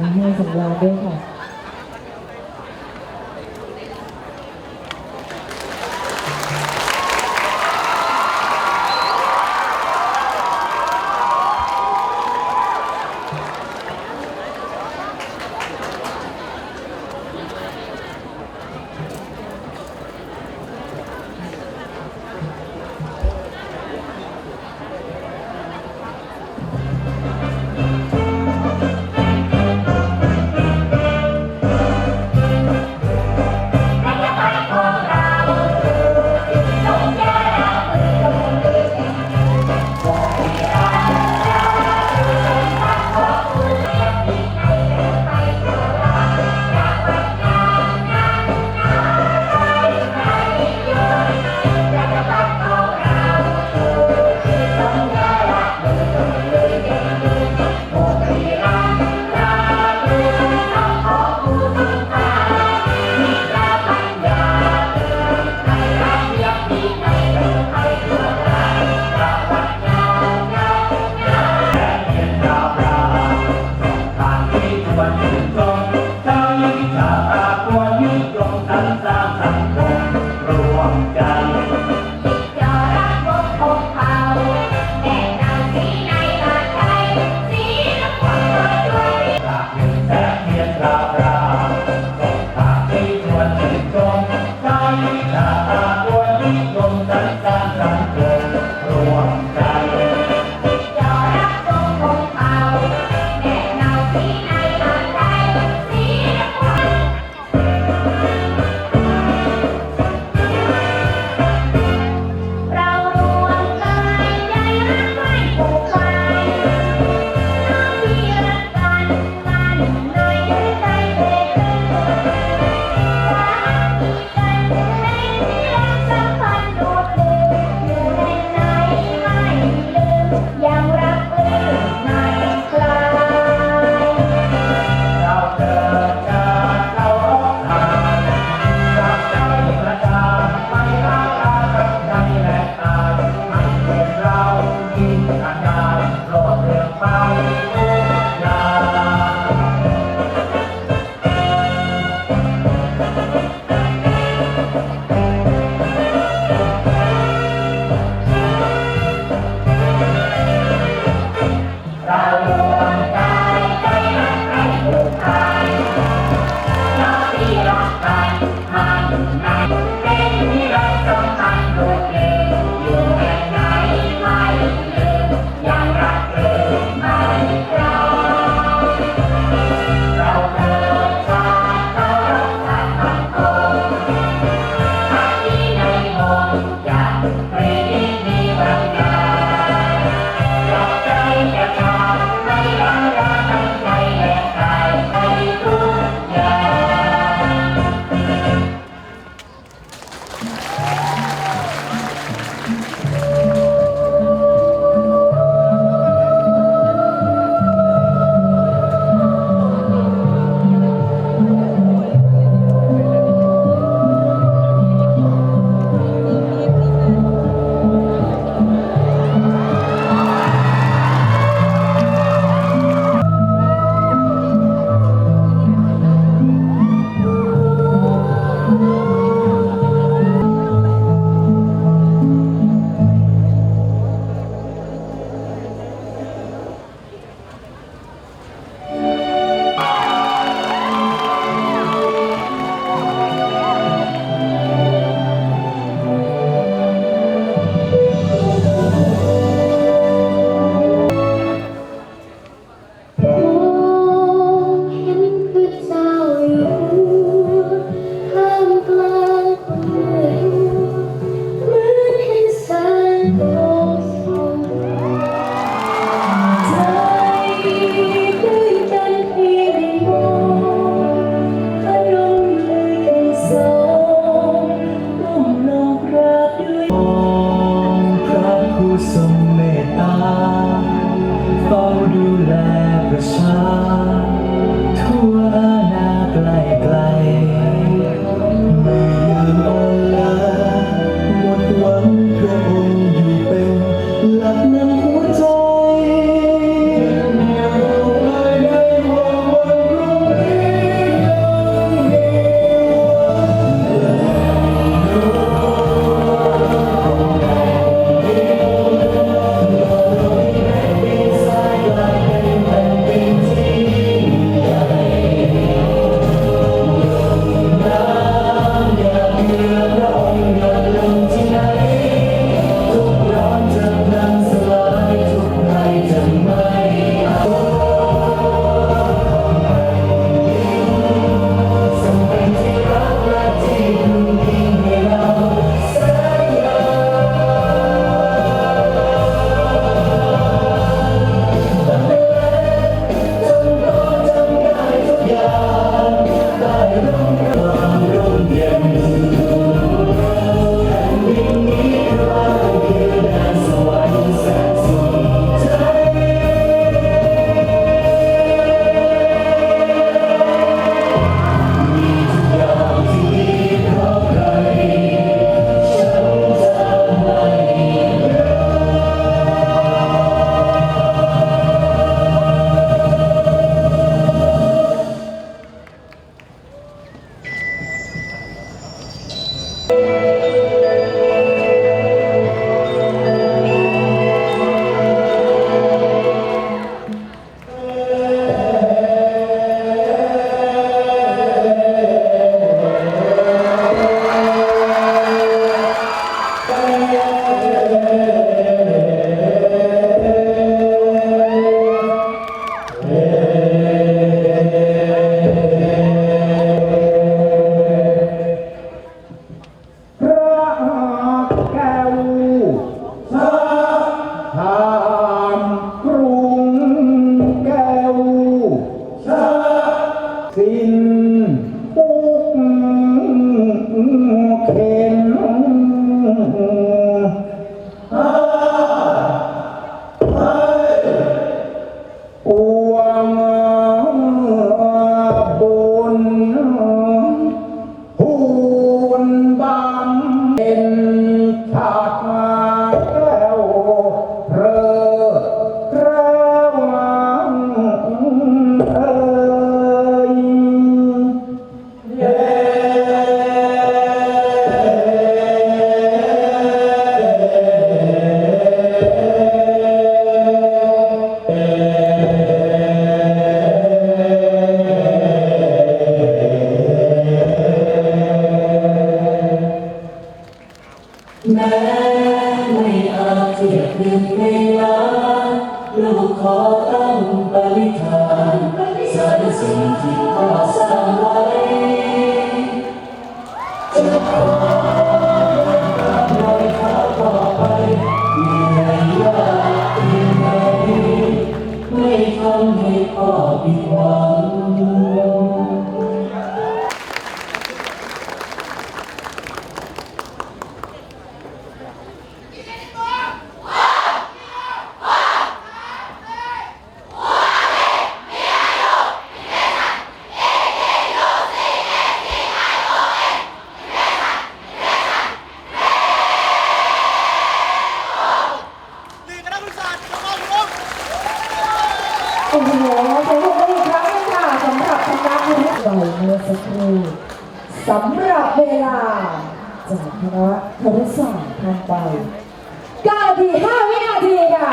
มีให้สัญญาณด้วยค่ะ da da da da. แม้ไม่อาจเยบหนึ่งลูกขอตั้งปริธานสรรสิ่งที่พ่อสร้างไว้ คณะบริษัทขอบคุณครับโอ้โหขอบคุณอีกครั้งนึงค่ะสำหรับคณะคณะใบเมื่อสักครู่สำหรับเวลา จากคณะคณะศาสตร์ทางไป9ที5วินาทีค่ะ